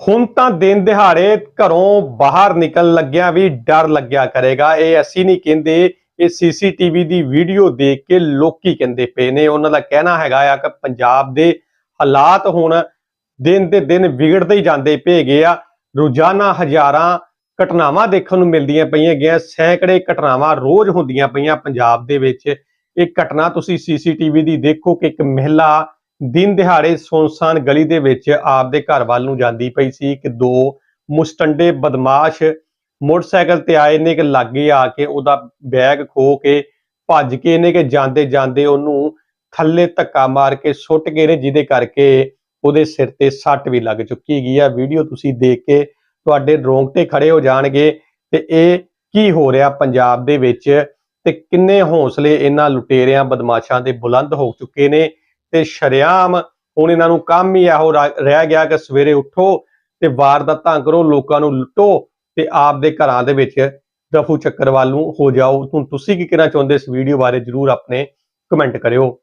ਹੁਣ ਤਾਂ ਦਿਨ ਦਿਹਾੜੇ ਘਰੋਂ ਬਾਹਰ ਨਿਕਲਣ ਲੱਗਿਆ ਵੀ ਡਰ ਲੱਗਿਆ ਕਰੇਗਾ। ਇਹ ਅਸੀਂ ਨਹੀਂ ਕਹਿੰਦੇ, ਇਹ ਸੀਸੀਟੀਵੀ ਦੀ ਵੀਡੀਓ ਦੇਖ ਕੇ ਲੋਕੀ ਕਹਿੰਦੇ ਪਏ ਨੇ। ਉਹਨਾਂ ਦਾ ਕਹਿਣਾ ਹੈਗਾ ਆ ਕਿ ਪੰਜਾਬ ਦੇ ਹਾਲਾਤ ਹੁਣ ਦਿਨ ਤੇ ਦਿਨ ਵਿਗੜਦੇ ਹੀ ਜਾਂਦੇ ਪਏਗੇ ਆ। ਰੋਜ਼ਾਨਾ ਹਜ਼ਾਰਾਂ ਘਟਨਾਵਾਂ ਦੇਖਣ ਨੂੰ ਮਿਲਦੀਆਂ ਪਈਆਂ ਗਿਆ ਸੈਂਕੜੇ ਘਟਨਾਵਾਂ ਰੋਜ਼ ਹੁੰਦੀਆਂ ਪਈਆਂ ਪੰਜਾਬ ਦੇ ਵਿੱਚ। ਇਹ ਘਟਨਾ ਤੁਸੀਂ ਸੀਸੀਟੀਵੀ ਦੀ ਦੇਖੋ ਕਿ ਇੱਕ ਮਹਿਲਾ ਦਿਨ ਦਿਹਾੜੇ ਸੁਨਸਾਨ ਗਲੀ ਦੇ ਵਿੱਚ ਆਪਦੇ ਘਰ ਵੱਲ ਨੂੰ ਜਾਂਦੀ ਪਈ ਸੀ ਕਿ ਦੋ ਮੁਸਟੰਡੇ ਬਦਮਾਸ਼ ਮੋਟਰਸਾਈਕਲ ਤੇ ਆਏ ਨੇ ਕਿ ਲਾਗੇ ਆ ਕੇ ਉਹਦਾ ਬੈਗ ਖੋ ਕੇ ਭੱਜ ਕੇ ਨੇ ਕਿ ਜਾਂਦੇ ਜਾਂਦੇ ਉਹਨੂੰ ਥੱਲੇ ਧੱਕਾ ਮਾਰ ਕੇ ਸੁੱਟ ਗਏ ਨੇ, ਜਿਹਦੇ ਕਰਕੇ ਉਹਦੇ ਸਿਰ ਤੇ ਸੱਟ ਵੀ ਲੱਗ ਚੁੱਕੀ ਹੈਗੀ ਆ। ਵੀਡੀਓ ਤੁਸੀਂ ਦੇਖ ਕੇ ਤੁਹਾਡੇ ਰੋਂਗਟੇ ਖੜੇ ਹੋ ਜਾਣਗੇ ਤੇ ਇਹ ਕੀ ਹੋ ਰਿਹਾ ਪੰਜਾਬ ਦੇ ਵਿੱਚ? ਤੇ ਕਿੰਨੇ ਹੌਸਲੇ ਇਹਨਾਂ ਲੁਟੇਰਿਆਂ, ਬਦਮਾਸ਼ਾਂ ਦੇ ਬੁਲੰਦ ਹੋ ਚੁੱਕੇ ਨੇ ਤੇ ਸ਼ਰਿਆਮ ਹੁਣ ਇਹਨਾਂ ਨੂੰ ਕੰਮ ਹੀ ਇਹੋ ਰਾ- ਰਹਿ ਗਿਆ ਕਿ ਸਵੇਰੇ ਉੱਠੋ ਤੇ ਵਾਰਦਾਤਾਂ ਕਰੋ, ਲੋਕਾਂ ਨੂੰ ਲੁੱਟੋ ਤੇ ਆਪਦੇ ਘਰਾਂ ਦੇ ਵਿੱਚ ਦਫੂ ਚੱਕਰ ਵੱਲ ਨੂੰ ਹੋ ਜਾਓ। ਹੁਣ ਤੁਸੀਂ ਕੀ ਕਹਿਣਾ ਚਾਹੁੰਦੇ ਇਸ ਵੀਡੀਓ ਬਾਰੇ ਜਰੂਰ ਆਪਣੇ ਕਮੈਂਟ ਕਰਿਓ।